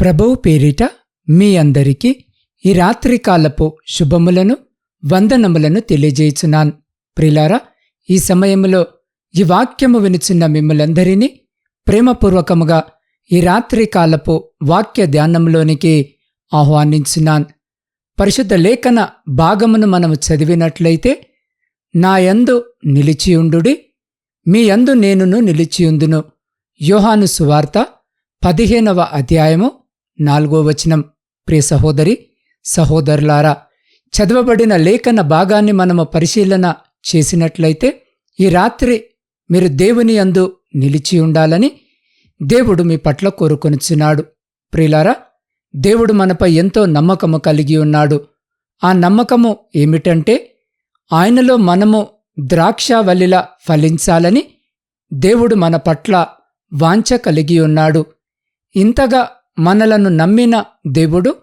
ప్రభువు పేరిట మీ అందరికీ ఈ రాత్రికాలపు శుభములను వందనములను తెలియజేయుచున్నాను. ప్రిలారా ఈ సమయంలో ఈ వాక్యము వినుచున్న మిమ్మలందరినీ ప్రేమపూర్వకముగా ఈ రాత్రికాలపు వాక్య ధ్యానంలోనికి ఆహ్వానించున్నాను. పరిశుద్ధ లేఖన భాగమును మనము చదివినట్లయితే నా యందు నిలిచియుండుడి మీ యందు నేనును నిలిచియుందును యోహాను సువార్త పదిహేనవ అధ్యాయము నాలుగో వచనం. ప్రియ సహోదరి సహోదరులారా చదవబడిన లేఖన భాగాన్ని మనము పరిశీలన చేసినట్లయితే ఈ రాత్రి మీరు దేవుని యందు నిలిచి ఉండాలని దేవుడు మీ పట్ల కోరుకొనిచున్నాడు. ప్రియులారా దేవుడు మనపై ఎంతో నమ్మకము కలిగి ఉన్నాడు. ఆ నమ్మకము ఏమిటంటే ఆయనలో మనము ద్రాక్షవల్లిలా ఫలించాలని దేవుడు మన పట్ల వాంఛ కలిగి ఉన్నాడు. ఇంతగా మనలను నమ్మిన దేవుడు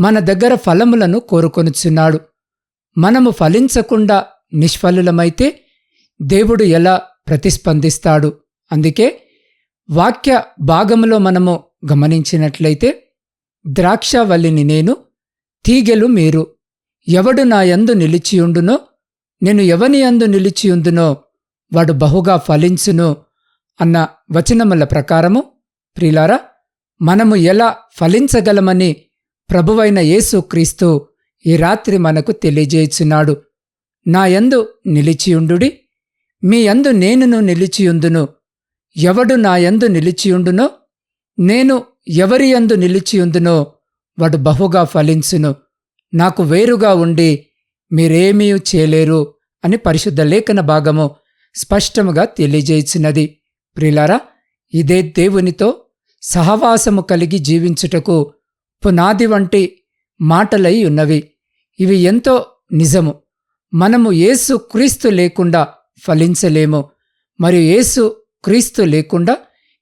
మన దగ్గర ఫలములను కోరుకొనుచున్నాడు. మనము ఫలించకుండా నిష్ఫలులమైతే దేవుడు ఎలా ప్రతిస్పందిస్తాడు? అందుకే వాక్య భాగములో మనము గమనించినట్లయితే ద్రాక్షవల్లిని నేను తీగెలు మీరు ఎవడు నా యందు నిలిచియుండునో నేను ఎవని యందు నిలిచియుందునో వాడు బహుగా ఫలించును అన్న వచనముల ప్రకారము ప్రిలారా మనము ఎలా ఫలించగలమని ప్రభువైన యేసు క్రీస్తు ఈ రాత్రి మనకు తెలియజేయుచున్నాడు. నా యందు నిలిచియుండుడి మీ యందు నేనును నిలిచియుందును. ఎవడు నా యందు నిలిచియుండునో నేను ఎవరి యందు నిలిచియుందునో వాడు బహుగా ఫలించును. నాకు వేరుగా ఉండి మీరేమీ చేయలేరు అని పరిశుద్ధ లేఖన భాగము స్పష్టముగా తెలియజేయించినది ప్రిలారా ఇదే దేవునితో సహవాసము కలిగి జీవించుటకు పునాది వంటి మాటలై ఉన్నవి. ఇవి ఎంతో నిజము. మనము యేసు క్రీస్తు లేకుండా ఫలించలేము. మరియు యేసు క్రీస్తు లేకుండా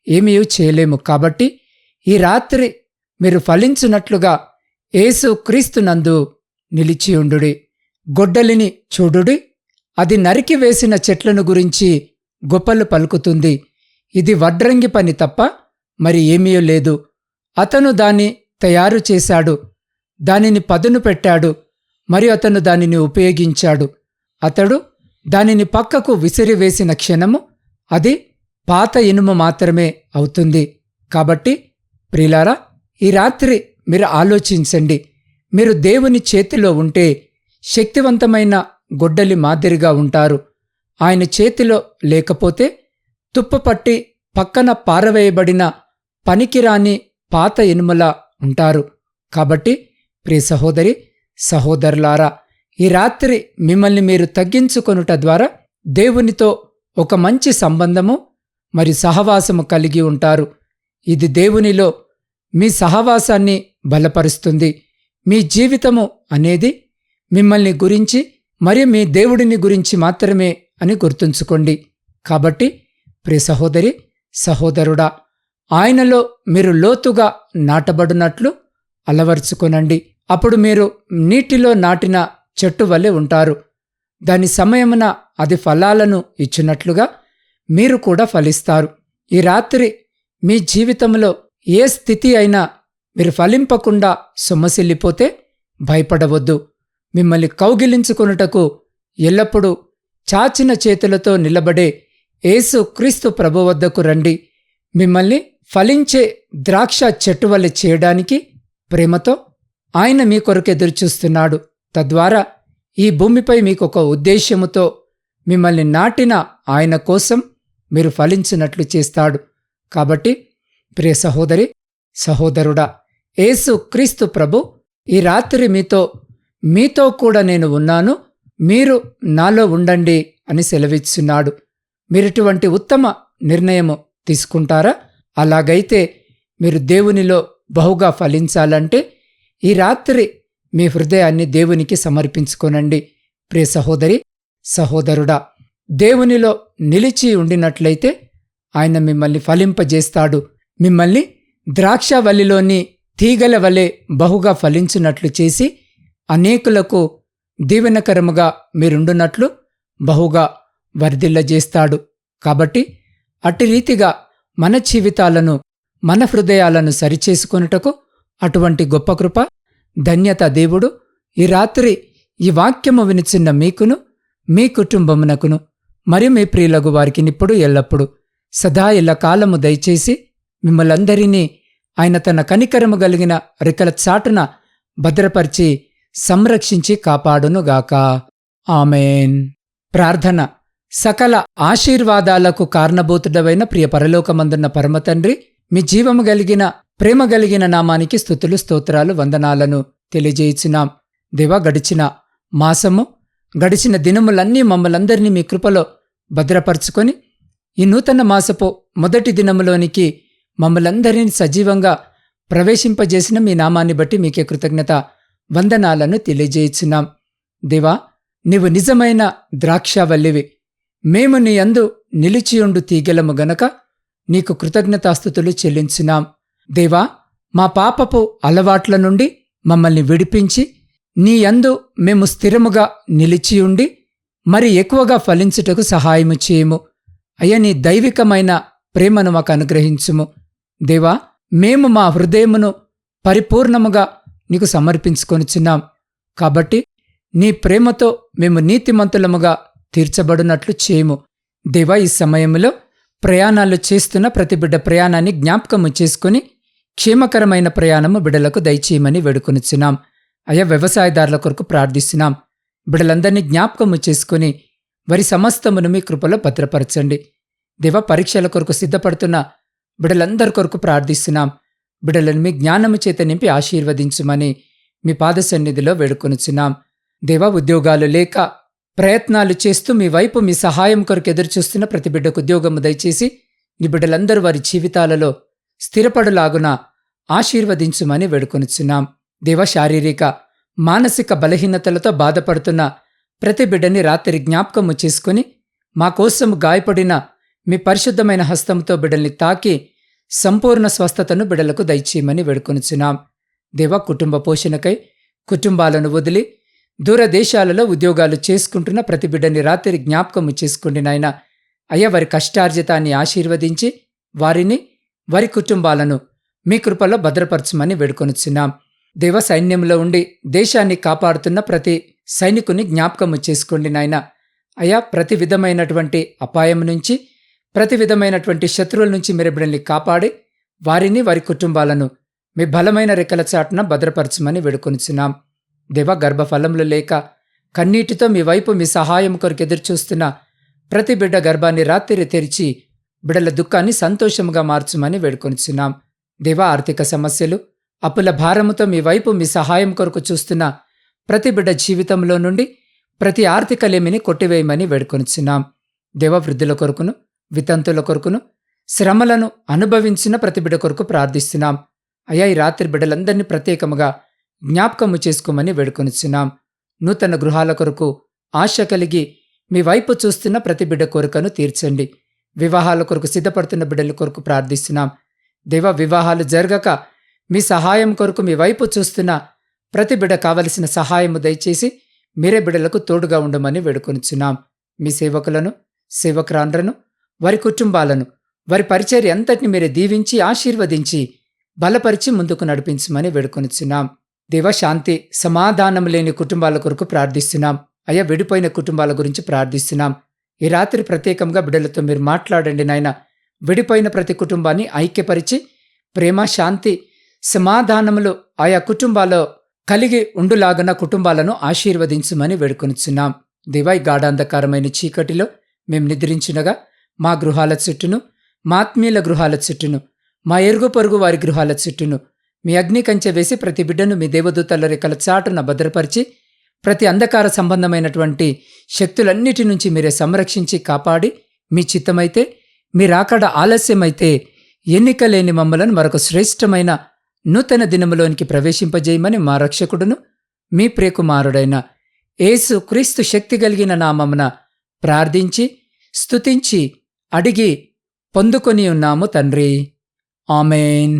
ఏమీ చేయలేము. కాబట్టి ఈ రాత్రి మీరు ఫలించున్నట్లుగా యేసు క్రీస్తునందు నిలిచియుండుడి గొడ్డలిని చూడుడి. అది నరికి వేసిన చెట్లను గురించి గొప్పలు పలుకుతుంది. ఇది వడ్రంగి పని తప్ప మరి ఏమీ లేదు. అతను దాన్ని తయారు చేశాడు. దానిని పదును పెట్టాడు. మరి అతను దానిని ఉపయోగించాడు. అతడు దానిని పక్కకు విసిరివేసిన క్షణము అది పాత ఇనుము మాత్రమే అవుతుంది. కాబట్టి ప్రిలారా ఈ రాత్రి మీరు ఆలోచించండి. మీరు దేవుని చేతిలో ఉంటే శక్తివంతమైన గొడ్డలి మాదిరిగా ఉంటారు. ఆయన చేతిలో లేకపోతే తుప్పపట్టి పక్కన పారవేయబడిన పనికిరాని పాత ఇనుములా ఉంటారు. కాబట్టి ప్రియ సహోదరి సహోదరులారా ఈ రాత్రి మిమ్మల్ని మీరు తగ్గించుకొనుట ద్వారా దేవునితో ఒక మంచి సంబంధము మరి సహవాసము కలిగి ఉంటారు. ఇది దేవునిలో మీ సహవాసాన్ని బలపరుస్తుంది. మీ జీవితము అనేది మిమ్మల్ని గురించి మరియు మీ దేవుడిని గురించి మాత్రమే అని గుర్తుంచుకోండి. కాబట్టి ప్రియ సహోదరి సహోదరుడా ఆయనలో మీరు లోతుగా నాటబడినట్లు అలవర్చుకొనండి. అప్పుడు మీరు నీటిలో నాటిన చెట్టు వలె ఉంటారు. దాని సమయమున అది ఫలాలను ఇచ్చినట్లుగా మీరు కూడా ఫలిస్తారు. ఈ రాత్రి మీ జీవితంలో ఏ స్థితి అయినా మీరు ఫలింపకుండా సొమ్మసిల్లిపోతే భయపడవద్దు. మిమ్మల్ని కౌగిలించుకొనుటకు ఎల్లప్పుడూ చాచిన చేతులతో నిలబడే యేసు క్రీస్తు ప్రభు వద్దకు రండి. మిమ్మల్ని ఫలించే ద్రాక్ష చెట్టు వల్ల చేయడానికి ప్రేమతో ఆయన మీ కొరకు ఎదురుచూస్తున్నాడు తద్వారా ఈ భూమిపై మీకు ఒక ఉద్దేశ్యముతో మిమ్మల్ని నాటిన ఆయన కోసం మీరు ఫలించినట్లు చేస్తాడు. కాబట్టి ప్రియ సహోదరి సహోదరుడా యేసు క్రీస్తు ప్రభు ఈ రాత్రి మీతో మీతో కూడా నేను ఉన్నాను మీరు నాలో ఉండండి అని సెలవిస్తున్నాడు మీరిటువంటి ఉత్తమ నిర్ణయము తీసుకుంటారా? అలాగైతే మీరు దేవునిలో బహుగా ఫలించాలంటే ఈ రాత్రి మీ హృదయాన్ని దేవునికి సమర్పించుకోనండి. ప్రియ సహోదరి సహోదరుడా దేవునిలో నిలిచి ఉండినట్లయితే ఆయన మిమ్మల్ని ఫలింపజేస్తాడు. మిమ్మల్ని ద్రాక్షవల్లిలోని తీగల వలె బహుగా ఫలించినట్లు చేసి అనేకులకు దీవెనకరముగా మీరుండునట్లు బహుగా వర్ధిల్లజేస్తాడు. కాబట్టి అట్టి రీతిగా మన జీవితాలను మన హృదయాలను సరిచేసుకొనుటకు అటువంటి గొప్ప కృప ధన్యత దేవుడు ఈ రాత్రి ఈ వాక్యము వినిచిన్న మీకును మీ కుటుంబమునకును మరియు మీ ప్రియులగు వారికి నిప్పుడు ఎల్లప్పుడు సదా ఇళ్ళ కాలము దయచేసి మిమ్మలందరినీ ఆయన తన కనికరము కలిగిన రెక్కల చాటున భద్రపరిచి సంరక్షించి కాపాడునుగాక. ఆమెన్. ప్రార్థన. సకల ఆశీర్వాదాలకు కారణభూతుడవైన ప్రియ పరలోకమందున్న పరమతండ్రి మీ జీవము గలిగిన ప్రేమ గలిగిన నామానికి స్థుతులు స్తోత్రాలు వందనాలను తెలియజేయుచున్నాం. దేవా గడిచిన మాసము గడిచిన దినములన్నీ మమ్మలందరినీ మీ కృపలో భద్రపరుచుకొని ఈ నూతన మాసపు మొదటి దినములోనికి మమ్మలందరినీ సజీవంగా ప్రవేశింపజేసిన మీ నామాన్ని బట్టి మీకే కృతజ్ఞత వందనాలను తెలియజేయుచున్నాం. దేవా నీవు నిజమైన ద్రాక్షావల్లివి మేము నీ అందు నిలిచియుండు తీగెలము గనక నీకు కృతజ్ఞతాస్థుతులు చెల్లించున్నాం దేవా మా పాపపు అలవాట్ల నుండి మమ్మల్ని విడిపించి నీ యందు మేము స్థిరముగా నిలిచియుండి మరి ఎక్కువగా ఫలించుటకు సహాయము చేయము. అయ్య నీ దైవికమైన ప్రేమను మాకు అనుగ్రహించుము. దేవా మేము మా హృదయమును పరిపూర్ణముగా నీకు సమర్పించుకొనిచున్నాం. కాబట్టి నీ ప్రేమతో మేము నీతిమంతులముగా తీర్చబడినట్లు చేయము. దేవా ఈ సమయంలో ప్రయాణాలు చేస్తున్న ప్రతి బిడ్డ ప్రయాణాన్ని జ్ఞాపకము చేసుకుని క్షేమకరమైన ప్రయాణము బిడలకు దయచేయమని వేడుకొనిచున్నాం. అయ్యా వ్యవసాయదారుల కొరకు ప్రార్థిస్తున్నాం. బిడలందరినీ జ్ఞాపకము చేసుకుని వారి సమస్తమును మీ కృపలో భద్రపరచండి. దేవ పరీక్షల కొరకు సిద్ధపడుతున్న బిడలందరి కొరకు ప్రార్థిస్తున్నాం. బిడ్డలను మీ జ్ఞానము చేత నింపి ఆశీర్వదించుమని మీ పాద సన్నిధిలో వేడుకొనుచున్నాం. దేవ ఉద్యోగాలు లేక ప్రయత్నాలు చేస్తూ మీ వైపు మీ సహాయం కొరకు ఎదురుచూస్తున్న ప్రతి బిడ్డకు ఉద్యోగము దయచేసి నీ బిడ్డలందరూ వారి జీవితాలలో స్థిరపడులాగున ఆశీర్వదించుమని వేడుకొనిచున్నాం. దేవ శారీరక మానసిక బలహీనతలతో బాధపడుతున్న ప్రతి బిడ్డని రాత్రి జ్ఞాపకము చేసుకుని మా కోసం గాయపడిన మీ పరిశుద్ధమైన హస్తంతో బిడ్డల్ని తాకి సంపూర్ణ స్వస్థతను బిడ్డలకు దయచేయమని వేడుకొనుచున్నాం. దేవ కుటుంబ పోషణకై కుటుంబాలను వదిలి దూరదేశాలలో ఉద్యోగాలు చేసుకుంటున్న ప్రతి బిడ్డని రాత్రి జ్ఞాపకము చేసుకోండి నాయన అయ్యా వారి కష్టార్జితాన్ని ఆశీర్వదించి వారిని వారి కుటుంబాలను మీ కృపలో భద్రపరచమని వేడుకొనుచున్నాం. దేవ సైన్యంలో ఉండి దేశాన్ని కాపాడుతున్న ప్రతి సైనికుని జ్ఞాపకము చేసుకోండి నాయన. అయా ప్రతి విధమైనటువంటి అపాయం నుంచి ప్రతి విధమైనటువంటి శత్రువుల నుంచి మీరు బిడ్డల్ని కాపాడి వారిని వారి కుటుంబాలను మీ బలమైన రెక్కల చాటున భద్రపరచమని వేడుకొనిచున్నాం. దేవ గర్భఫలములు లేక కన్నీటితో మీ వైపు మీ సహాయం కొరకు ఎదురుచూస్తున్న ప్రతి బిడ్డ గర్భాన్ని రాత్రి తెరిచి బిడ్డల దుఃఖాన్ని సంతోషముగా మార్చమని వేడుకొనిచున్నాం. దివ ఆర్థిక సమస్యలు అప్పుల భారముతో మీ వైపు మీ సహాయం కొరకు చూస్తున్న ప్రతి బిడ్డ జీవితంలో నుండి ప్రతి ఆర్థిక లేమిని కొట్టివేయమని వేడుకొనిచున్నాం. దేవ వృద్ధుల కొరకును వితంతుల కొరకును శ్రమలను అనుభవించిన ప్రతి బిడ్డ కొరకు ప్రార్థిస్తున్నాం. అయ్యా ఈ రాత్రి బిడ్డలందరినీ ప్రత్యేకముగా జ్ఞాపకము చేసుకోమని వేడుకొనిచున్నాం. నూతన గృహాల కొరకు ఆశ కలిగి మీ వైపు చూస్తున్న ప్రతి బిడ్డ కోరికను తీర్చండి. వివాహాల కొరకు సిద్ధపడుతున్న బిడ్డల కొరకు ప్రార్థిస్తున్నాం. దేవ వివాహాలు జరగక మీ సహాయం కొరకు మీ వైపు చూస్తున్న ప్రతి బిడ్డ కావలసిన సహాయము దయచేసి మీరే బిడ్డలకు తోడుగా ఉండమని వేడుకొనిచున్నాం. మీ సేవకులను సేవకురాండ్రను వారి కుటుంబాలను వారి పరిచర్య అంతటిని మీరే దీవించి ఆశీర్వదించి బలపరిచి ముందుకు నడిపించమని వేడుకొనిచున్నాం. దేవ శాంతి సమాధానం లేని కుటుంబాల కొరకు ప్రార్థిస్తున్నాం. అయ్యా విడిపోయిన కుటుంబాల గురించి ప్రార్థిస్తున్నాం. ఈ రాత్రి ప్రత్యేకంగా బిడ్డలతో మీరు మాట్లాడండి నాయన. విడిపోయిన ప్రతి కుటుంబాన్ని ఐక్యపరిచి ప్రేమ శాంతి సమాధానములు ఆయా కుటుంబాల్లో కలిగి ఉండులాగన కుటుంబాలను ఆశీర్వదించమని వేడుకొనిచున్నాం. దివాయి గాఢాంధకారమైన చీకటిలో మేము నిద్రించినగా మా గృహాల చుట్టూను మా ఆత్మీయుల గృహాల చుట్టూను మా ఎరుగు పొరుగు వారి గృహాల చుట్టూను మీ అగ్ని కంచె వేసి ప్రతి బిడ్డను మీ దేవదూతల రెక్కల చాటున భద్రపరిచి ప్రతి అంధకార సంబంధమైనటువంటి శక్తులన్నిటి నుంచి మీరే సంరక్షించి కాపాడి మీ చిత్తమైతే మీరాకడ ఆలస్యమైతే ఎన్నిక లేని మమ్మలను మరొక శ్రేష్టమైన నూతన దినములోనికి ప్రవేశింపజేయమని మా రక్షకుడును మీ ప్రియకుమారుడైన యేసు క్రీస్తు శక్తి కలిగిన నామమున ప్రార్థించి స్తుతించి అడిగి పొందుకొని ఉన్నాము తండ్రి. ఆమెన్.